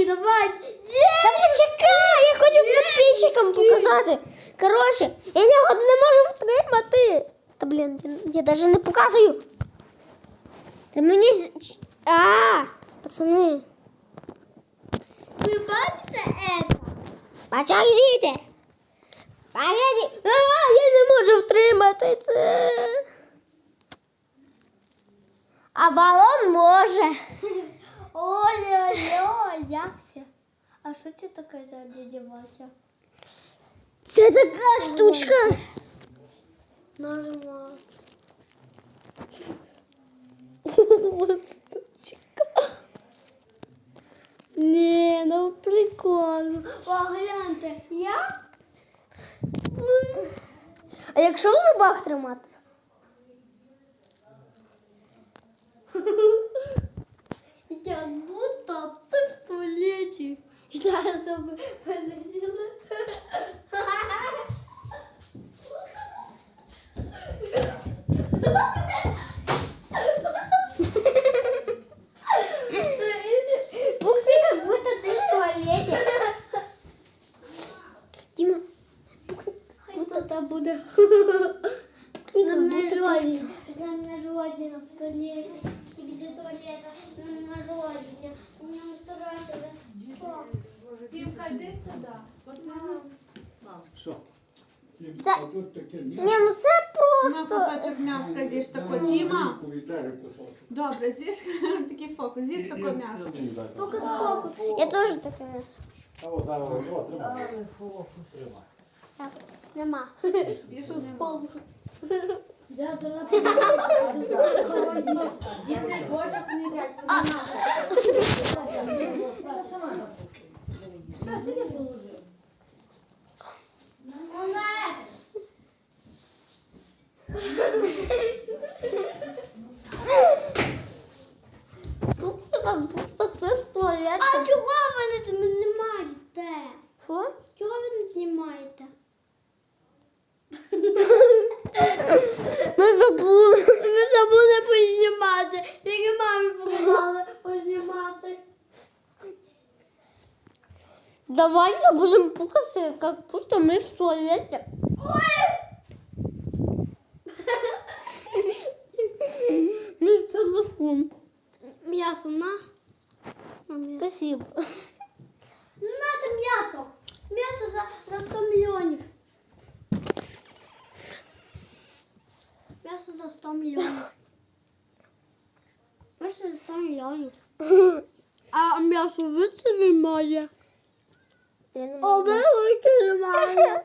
Ні, давай. Ні. Та почекай, я хочу підписчикам показати. Коротше, я його не можу втримати. Та блін, я, я навіть не показую. Та мені. з- А, пацани. Ви бачите це? Почаліте. Погоди. А, я не можу втримати це. А балон може. Ой-ой-ой, якся. А що це таке за дядя Вася? Це така штучка. Нажимав. Ні, ну прикольно. Погляньте, я? А якщо в зубах тримати? полетіли. Ух ты, как будто ты в туалете. Дима, Хай тут буде. ты Нам как будто ты... народження. Нам народження в туалеті. І де туалета? Нам народження. Та- А тут таке Не, ну це На просто... кусочок м'яска з'їж тако. Тіма. Віддай кусочок. Добре, з'їж такий фокус. З'їж таке м'ясо. Фокус покус. Я тоже таке м'ясо. А от зараз о, тримай. Тримай. Так, нема. Більше нема. Я дала Діти, бочок не їдять. Как будто ти в туалеті. А чого ви не знімаєте? Що? Чого ви не знімаєте? Ми забули. Ми забули познімати. Тільки мамі показали познімати. Давай забудем пукаться, как будто мы в туалете. Ну, телефон. М'ясо на. На м'ясо. Спасибо. Надо м'ясо. М'ясо за, за 100 мільйонів. М'ясо за 100 мільйонів. М'ясо за 100 мільйонів. А м'ясо вице має. Я не О, можу. велике немає.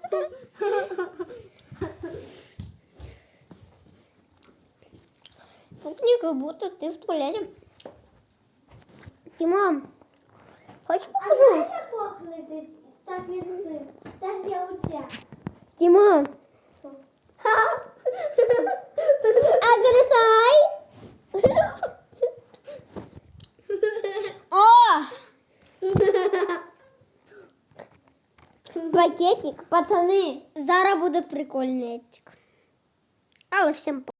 Пукни, как будто ты в туалете. Тима, хочешь покажу? похнути? Так як ти. Так я оця. Тима. Агресай. О! Пакетик, пацани. Зараз буде прикольничок. Але всім